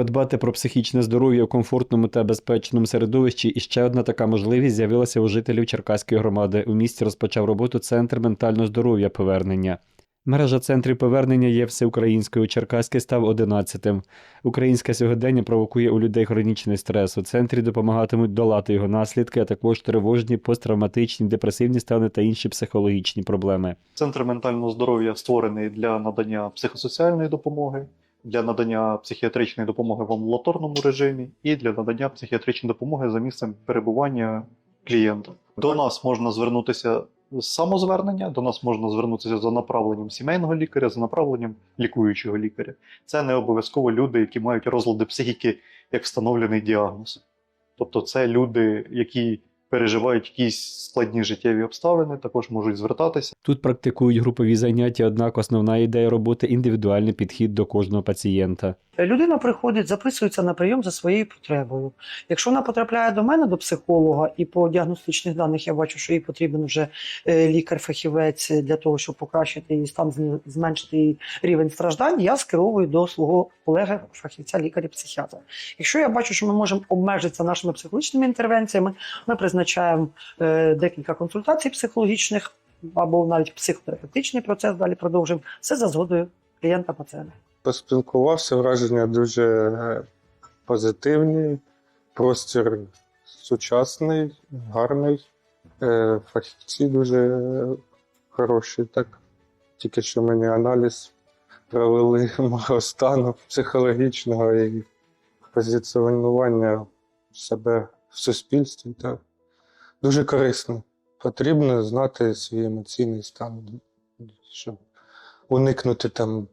Подбати про психічне здоров'я у комфортному та безпечному середовищі і ще одна така можливість з'явилася у жителів Черкаської громади. У місті розпочав роботу Центр ментального здоров'я повернення. Мережа центрів повернення є всеукраїнською. Черкаський став 11-тим. Українське сьогодення провокує у людей хронічний стрес. У центрі допомагатимуть долати його наслідки, а також тривожні, посттравматичні, депресивні стани та інші психологічні проблеми. Центр ментального здоров'я створений для надання психосоціальної допомоги, для надання психіатричної допомоги в амбулаторному режимі і для надання психіатричної допомоги за місцем перебування клієнта. До нас можна звернутися з самозвернення, до нас можна звернутися за направленням сімейного лікаря, за направленням лікуючого лікаря. Це не обов'язково люди, які мають розлади психіки як встановлений діагноз. Тобто, це люди, які переживають якісь складні життєві обставини, також можуть звертатися. Тут практикують групові заняття, однак основна ідея роботи індивідуальний підхід до кожного пацієнта. Людина приходить, записується на прийом за своєю потребою. Якщо вона потрапляє до мене, до психолога, і по діагностичних даних я бачу, що їй потрібен вже е, лікар-фахівець для того, щоб покращити її стан, зменшити її рівень страждань, я скеровую до свого колеги, фахівця, лікаря-психіатра. Якщо я бачу, що ми можемо обмежитися нашими психологічними інтервенціями, ми призначаємо е, декілька консультацій психологічних або навіть психотерапевтичний процес далі продовжуємо. Все за згодою клієнта-пацієнта. Поспілкувався, враження дуже е, позитивні, простір сучасний, гарний, е, фахівці дуже е, хороші. Так. Тільки що мені аналіз провели мого стану психологічного і позиціонування себе в суспільстві. Так. Дуже корисно. Потрібно знати свій емоційний стан, щоб уникнути там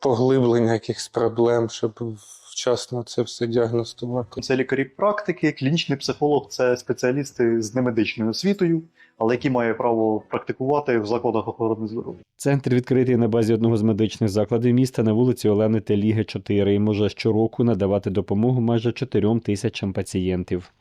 поглиблення якихось проблем, щоб вчасно це все діагностувати. Це лікарі практики, клінічний психолог це спеціалісти з немедичною освітою, але які мають право практикувати в закладах охорони здоров'я. Центр відкритий на базі одного з медичних закладів міста на вулиці Олени Теліги 4 і може щороку надавати допомогу майже 4 тисячам пацієнтів.